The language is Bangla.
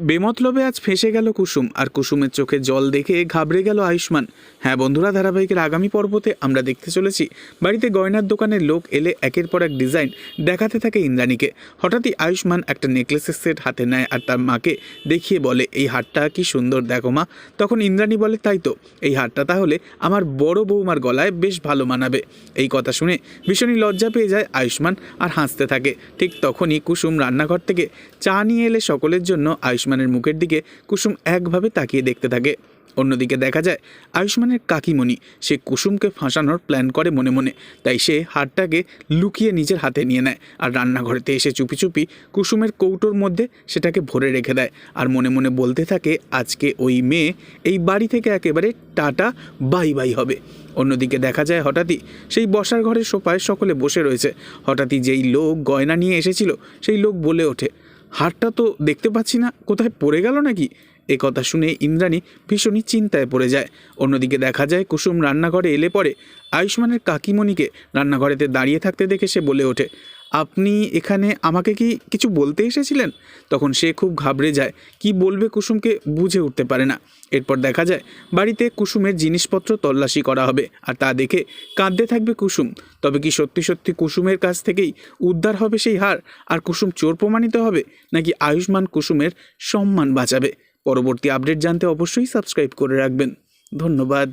বেমতলবে আজ ফেসে গেল কুসুম, আর কুসুমের চোখে জল দেখে ঘাবড়ে গেল আয়ুষ্মান। হ্যাঁ বন্ধুরা, ধারাবাহিকের আগামী পর্বতে আমরা দেখতে চলেছি, বাড়িতে গয়নার দোকানের লোক এলে একের পর এক ডিজাইন দেখাতে থাকে ইন্দ্রাণীকে। হঠাৎই আয়ুষ্মান একটা নেকলেসের সেট হাতে নেয় আর তার মাকে দেখিয়ে বলে, এই হারটা কি সুন্দর, দেখো মা। তখন ইন্দ্রাণী বলে, তাই তো, এই হারটা তাহলে আমার বড় বৌমার গলায় বেশ ভালো মানাবে। এই কথা শুনে ভীষণই লজ্জা পেয়ে যায় আয়ুষ্মান আর হাসতে থাকে। ঠিক তখনই কুসুম রান্নাঘর থেকে চা নিয়ে এলে সকলের জন্য আয়ুষ্মানের মুখের দিকে কুসুম একভাবে তাকিয়ে দেখতে থাকে। অন্যদিকে দেখা যায়, আয়ুষ্মানের কাকিমণি, সে কুসুমকে ফাঁসানোর প্ল্যান করে মনে মনে। তাই সে হারটাকে লুকিয়ে নিজের হাতে নিয়ে নেয় আর রান্নাঘরেতে এসে চুপি চুপি কুসুমের কৌটোর মধ্যে সেটাকে ভরে রেখে দেয় আর মনে মনে বলতে থাকে, আজকে ওই মেয়ে এই বাড়ি থেকে একেবারে টাটা, বাই বাই হবে। অন্যদিকে দেখা যায় হঠাৎই সেই বসার ঘরের সোফায় সকলে বসে রয়েছে। হঠাৎই যেই লোক গয়না নিয়ে এসেছিল, সেই লোক বলে ওঠে হারটা তো দেখতে পাচ্ছি না, কোথায় পড়ে গেল নাকি? এ কথা শুনে ইন্দ্রাণী ভীষণই চিন্তায় পড়ে যায়। অন্যদিকে দেখা যায় কুসুম রান্নাঘরে এলে পরে আয়ুষ্মানের কাকিমণিকে রান্নাঘরেতে দাঁড়িয়ে থাকতে দেখে সে বলে ওঠে আপনি এখানে আমাকে কি কিছু বলতে এসেছিলেন? তখন সে খুব ঘাবড়ে যায়। কি বলবে কুসুমকে বুঝে উঠতে পারে না। এরপর দেখা যায়, বাড়িতে কুসুমের জিনিসপত্র তল্লাশি করা হবে আর তা দেখে কাঁদতে থাকবে কুসুম। তবে কি সত্যি সত্যি কুসুমের কাছ থেকেই উদ্ধার হবে সেই হার? আর কুসুম চোর প্রমাণিত হবে? নাকি আয়ুষ্মান কুসুমের সম্মান বাঁচাবে? পরবর্তী আপডেট জানতে অবশ্যই সাবস্ক্রাইব করে রাখবেন। ধন্যবাদ।